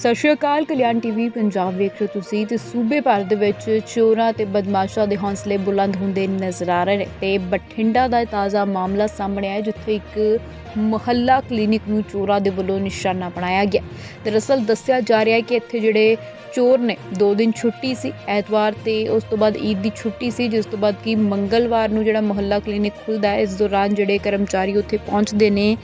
ਸਤਿ ਸ਼੍ਰੀ ਅਕਾਲ, ਕਲਿਆਣ ਟੀਵੀ ਪੰਜਾਬ ਵੇਖ ਰਹੇ ਹੋ ਤੁਸੀਂ ਤੇ ਸੂਬੇ ਭਰ ਦੇ ਵਿੱਚ ਚੋਰਾਂ ਤੇ ਬਦਮਾਸ਼ਾਂ ਦੇ ਹੌਸਲੇ ਬੁਲੰਦ ਹੁੰਦੇ ਨਜ਼ਰ ਆ ਰਹੇ ਨੇ ਤੇ ਬਠਿੰਡਾ ਦਾ ਤਾਜ਼ਾ ਮਾਮਲਾ ਸਾਹਮਣੇ ਆਇਆ, ਜਿੱਥੇ ਇੱਕ ਮੁਹੱਲਾ ਕਲੀਨਿਕ ਨੂੰ ਚੋਰਾਂ ਦੇ ਵੱਲੋਂ ਨਿਸ਼ਾਨਾ ਬਣਾਇਆ ਗਿਆ। ਦਰਅਸਲ ਦੱਸਿਆ ਜਾ ਰਿਹਾ ਹੈ ਕਿ ਇੱਥੇ ਜਿਹੜੇ ਚੋਰ ਨੇ, ਦੋ ਦਿਨ ਛੁੱਟੀ ਸੀ, ਐਤਵਾਰ ਤੇ ਉਸ ਤੋਂ ਬਾਅਦ ਈਦ ਦੀ ਛੁੱਟੀ ਸੀ, ਜਿਸ ਤੋਂ ਬਾਅਦ ਕਿ ਮੰਗਲਵਾਰ ਨੂੰ ਜਿਹੜਾ ਮੁਹੱਲਾ ਕਲੀਨਿਕ ਖੁੱਲਦਾ ਹੈ, ਇਸ ਦੌਰਾਨ ਜਿਹੜੇ ਕਰਮਚਾਰੀ ਉੱਥੇ ਪਹੁੰਚਦੇ ਨੇ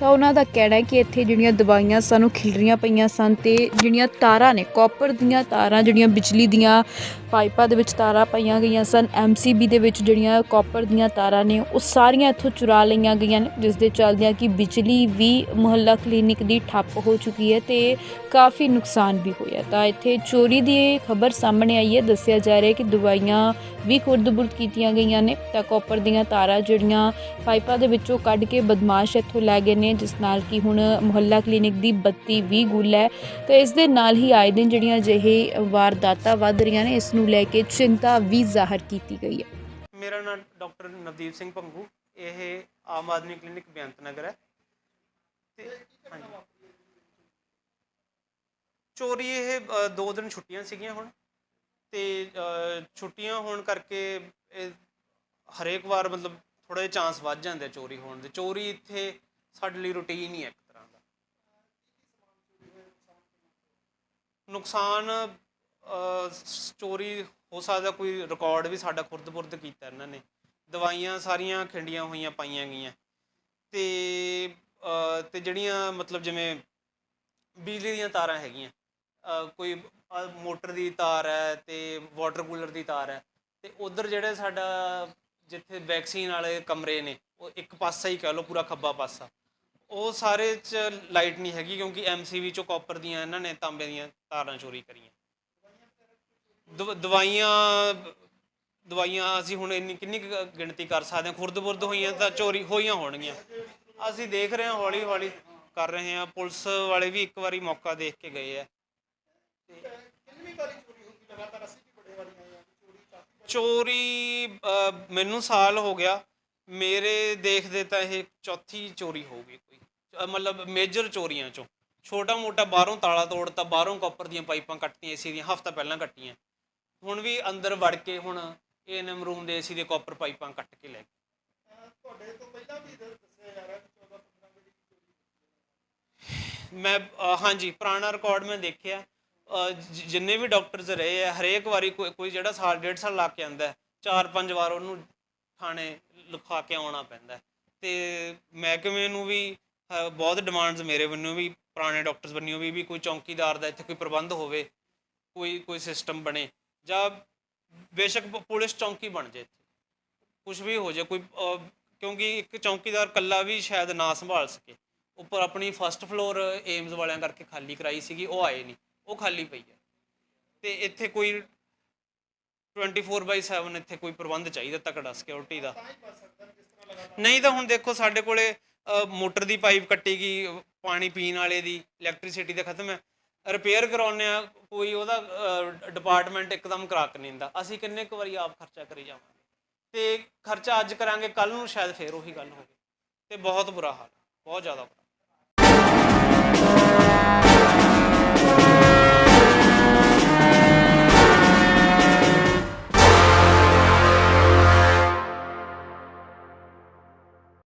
ਤਾਂ ਉਹਨਾਂ ਦਾ ਕਹਿਣਾ ਹੈ ਕਿ ਇੱਥੇ ਜਿਹੜੀਆਂ ਦਵਾਈਆਂ ਸਾਨੂੰ ਖਿਲਰੀਆਂ ਪਈਆਂ ਸਨ ਤੇ ਜਿਹੜੀਆਂ ਤਾਰਾਂ ਨੇ ਕਾਪਰ ਦੀਆਂ ਤਾਰਾਂ ਜਿਹੜੀਆਂ ਬਿਜਲੀ ਦੀਆਂ ਪਾਈਪਾਂ ਦੇ ਵਿੱਚ ਤਾਰਾਂ ਪਾਈਆਂ ਗਈਆਂ ਸਨ। ਐਮਸੀਬੀ ਦੇ ਵਿੱਚ ਜਿਹੜੀਆਂ ਕਾਪਰ ਦੀਆਂ ਤਾਰਾਂ ਨੇ, ਉਹ ਸਾਰੀਆਂ ਇੱਥੋਂ ਚੁਰਾ ਲਈਆਂ ਗਈਆਂ ਨੇ, ਜਿਸ ਦੇ ਚੱਲਦਿਆਂ ਕਿ ਬਿਜਲੀ ਵੀ ਮੁਹੱਲਾ ਕਲੀਨਿਕ ਦੀ ਠੱਪ ਹੋ ਚੁੱਕੀ ਹੈ ਤੇ ਕਾਫੀ ਨੁਕਸਾਨ ਵੀ ਹੋਇਆ। ਤਾਂ ਇੱਥੇ ਚੋਰੀ ਦੀ ਖਬਰ ਸਾਹਮਣੇ ਆਈ ਹੈ। ਦੱਸਿਆ ਜਾ ਰਿਹਾ ਹੈ ਕਿ ਦਵਾਈਆਂ ਵੀ ਖੁਰਦ-ਬੁਰਦ ਕੀਤੀਆਂ ਗਈਆਂ ਨੇ, ਤਾਂ ਕਾਪਰ ਦੀਆਂ ਤਾਰਾਂ ਜਿਹੜੀਆਂ ਪਾਈਪਾਂ ਦੇ ਵਿੱਚੋਂ ਕੱਢ ਕੇ ਬਦਮਾਸ਼ ਇੱਥੋਂ ਲੈ ਗਏ ਨੇ, ਜਿਸ ਨਾਲ ਕਿ ਹੁਣ ਮੁਹੱਲਾ ਕਲੀਨਿਕ ਦੀ ਬੱਤੀ ਵੀ ਗੁੱਲ ਹੈ। ਤੇ ਇਸ ਦੇ ਨਾਲ ਹੀ ਆਏ ਦਿਨ ਜਿਹੜੀਆਂ ਅਜਿਹੇ ਵਾਰਦਾਤਾਂ ਵੱਧ ਰਹੀਆਂ ਨੇ, ਇਸ ਨੂੰ ਲੈ ਕੇ ਚਿੰਤਾ ਵੀ ਜ਼ਾਹਰ ਕੀਤੀ ਗਈ ਹੈ। ਮੇਰਾ ਨਾਮ ਡਾਕਟਰ ਨਵਦੀਪ ਸਿੰਘ ਭੰਗੂ ਇਹ ਆਮ ਆਦਮੀ ਕਲੀਨਿਕ ਬੇਅੰਤ ਨਗਰ ਹੈ। ਤੇ ਹਾਂਜੀ। ਚੋਰੀ ਇਹ ਅ, ਦੋ ਦਿਨ ਛੁੱਟੀਆਂ ਸੀਗੀਆਂ ਹੁਣ। ਤੇ ਅ, ਛੁੱਟੀਆਂ ਹੋਣ ਕਰਕੇ ਇਹ ਹਰੇਕ ਵਾਰ ਮਤਲਬ ਥੋੜੇ ਚਾਂਸ ਵੱਧ ਜਾਂਦੇ ਆ ਚੋਰੀ ਹੋਣ ਦੇ। ਚੋਰੀ ਇੱਥੇ ਸਾਡੇ ਲਈ ਰੁਟੀਨ ਹੀ ਹੈ ਇੱਕ ਤਰ੍ਹਾਂ ਦਾ। ਨੁਕਸਾਨ ਅ, ਚੋਰੀ ਹੋ ਸਕਦਾ ਕੋਈ ਰਿਕਾਰਡ ਵੀ ਸਾਡਾ ਖੁਰਦ-ਬੁਰਦ ਕੀਤਾ ਇਹਨਾਂ ਨੇ। ਦਵਾਈਆਂ ਸਾਰੀਆਂ ਖਿੰਡੀਆਂ ਹੋਈਆਂ ਪਾਈਆਂ ਗਈਆਂ। ਤੇ ਅ, ਤੇ ਜਿਹੜੀਆਂ ਮਤਲਬ ਜਿਵੇਂ ਬਿਜਲੀ ਦੀਆਂ ਤਾਰਾਂ ਹੈਗੀਆਂ ਕੋਈ ਮੋਟਰ ਦੀ ਤਾਰ ਹੈ ਤੇ ਵਾਟਰ ਕੂਲਰ ਦੀ ਤਾਰ ਹੈ ਤੇ ਉਧਰ ਜਿਹੜੇ ਸਾਡਾ ਜਿੱਥੇ ਵੈਕਸੀਨ ਵਾਲੇ ਕਮਰੇ ਨੇ ਉਹ ਇੱਕ ਪਾਸਾ ਹੀ ਕਹਿ ਲਓ ਪੂਰਾ ਖੱਬਾ ਪਾਸਾ। ਉਹ ਸਾਰੇ ਚ ਲਾਈਟ ਨਹੀਂ ਹੈਗੀ ਕਿਉਂਕਿ ਐਮਸੀਵੀ ਚੋਂ ਕਾਪਰ ਦੀਆਂ ਇਹਨਾਂ ਨੇ ਤਾਂਬੇ ਦੀਆਂ ਤਾਰਾਂ ਚੋਰੀ ਕਰੀਆਂ। ਦਵ- ਦਵਾਈਆਂ ਦਵਾਈਆਂ ਅਸੀਂ ਹੁਣ ਇੰਨੀ ਕਿੰਨੀ ਕੁ ਗਿਣਤੀ ਕਰ ਸਕਦੇ ਹਾਂ? ਖੁਰਦ-ਬੁਰਦ ਹੋਈਆਂ ਤਾਂ ਚੋਰੀ ਹੋਈਆਂ ਹੋਣਗੀਆਂ। ਅਸੀਂ ਦੇਖ ਰਹੇ ਹਾਂ ਹੌਲੀ ਹੌਲੀ ਕਰ ਰਹੇ ਹਾਂ। ਪੁਲਿਸ ਵਾਲੇ ਵੀ ਇੱਕ ਵਾਰੀ ਮੌਕਾ ਦੇਖ ਕੇ ਗਏ ਆ। ਚੋਰੀ ਅ, ਮੈਨੂੰ ਸਾਲ ਹੋ ਗਿਆ। ਮੇਰੇ ਦੇਖਦੇ ਤਾਂ ਇਹ ਚੌਥੀ ਚੋਰੀ ਹੋਊਗੀ ਕੋਈ। ਅ, ਮਤਲਬ ਮੇਜਰ ਚੋਰੀਆਂ ਚੋਂ। ਛੋਟਾ ਮੋਟਾ ਬਾਹਰੋਂ ਤਾਲਾ ਤੋੜਤਾ ਬਾਹਰੋਂ ਕਾਪਰ ਦੀਆਂ ਪਾਈਪਾਂ ਕੱਟਤੀਆਂ ਏਸੀ ਦੀਆਂ ਹਫਤਾ ਪਹਿਲਾਂ ਕੱਟੀਆਂ। ਹੁਣ ਵੀ ਅੰਦਰ ਵੜ ਕੇ ਹੁਣ ਏਐਨਐਮ ਰੂਮ ਦੇ ਏਸੀ ਦੇ ਕਾਪਰ ਪਾਈਪਾਂ ਕੱਟ ਕੇ ਲੈ ਗਏ। ਮੈਂ ਹਾਂਜੀ, ਪੁਰਾਣਾ ਰਿਕਾਰਡ ਮੈਂ ਦੇਖਿਆ। ਜਿੰਨੇ ਵੀ ਡਾਕਟਰਸ ਰਹੇ ਆ, ਹਰੇਕ ਵਾਰੀ ਕੋਈ ਕੋਈ ਜਿਹੜਾ ਸਾਲ, ਡੇਢ ਸਾਲ ਲਾ ਕੇ ਆਂਦਾ ਚਾਰ ਪੰਜ ਵਾਰ ਉਹਨੂੰ ਥਾਣੇ ਲਿਖਾ ਕੇ ਆਉਣਾ ਪੈਂਦਾ ਹੈ। ਤੇ ਮਹਿਕਮੇ ਨੂੰ ਵੀ ਬਹੁਤ ਡਿਮਾਂਡਸ ਮੇਰੇ ਵੱਲੋਂ ਵੀ, ਪੁਰਾਣੇ ਡਾਕਟਰਸ ਵੱਲੋਂ ਵੀ ਵੀ ਕੋਈ ਚੌਕੀਦਾਰ ਦਾ ਇੱਥੇ ਕੋਈ ਪ੍ਰਬੰਧ ਹੋਵੇ, ਕੋਈ ਕੋਈ ਸਿਸਟਮ ਬਣੇ। ਜਾਂ ਬੇਸ਼ੱਕ ਪੁਲਿਸ ਚੌਂਕੀ ਬਣ ਜੇ ਇੱਥੇ। ਕੁਝ ਵੀ ਹੋ ਜਾਏ ਕੋਈ ਕਿਉਂਕਿ ਇੱਕ ਚੌਂਕੀਦਾਰ ਕੱਲਾ ਵੀ ਸ਼ਾਇਦ ਨਾ ਸੰਭਾਲ ਸਕੇ। ਉੱਪਰ ਆਪਣੀ ਫਸਟ ਫਲੋਰ ਏਮਜ਼ ਵਾਲਿਆਂ ਕਰਕੇ ਖਾਲੀ ਕਰਾਈ ਸੀਗੀ, ਉਹ ਆਏ ਨਹੀਂ ਉਹ ਖਾਲੀ ਪਈ ਹੈ। ਤੇ ਇੱਥੇ ਕੋਈ 24/7 ਇੱਥੇ ਕੋਈ ਪ੍ਰਬੰਧ ਚਾਹੀਦਾ ਤਕੜਾ ਸਿਕਿਉਰਿਟੀ ਦਾ। ਨਹੀਂ ਤਾਂ ਹੁਣ ਦੇਖੋ ਸਾਡੇ ਕੋਲੇ ਮੋਟਰ ਦੀ ਪਾਈਪ ਕੱਟੀ ਗਈ ਪਾਣੀ ਪੀਣ ਵਾਲੇ ਦੀ ਇਲੈਕਟ੍ਰਿਸਿਟੀ ਦਾ ਖਤਮ ਹੈ। ਰਿਪੇਅਰ ਕਰਾਉਨੇ ਆ ਕੋਈ ਉਹਦਾ ਡਿਪਾਰਟਮੈਂਟ ਇੱਕਦਮ ਕਰਾਕ ਨਹੀਂ ਦਿੰਦਾ। ਅਸੀਂ ਕਿੰਨੇ ਕੁ ਵਾਰੀ ਆਪ ਖਰਚਾ ਕਰੀ ਜਾਵਾਂਗੇ। ਤੇ ਖਰਚਾ ਅੱਜ ਕਰਾਂਗੇ ਕੱਲ ਨੂੰ ਸ਼ਾਇਦ ਫੇਰ ਉਹੀ ਗੱਲ ਹੋਵੇ। ਤੇ ਬਹੁਤ ਬੁਰਾ ਹਾਲ, ਬਹੁਤ ਜ਼ਿਆਦਾ ਬੁਰਾ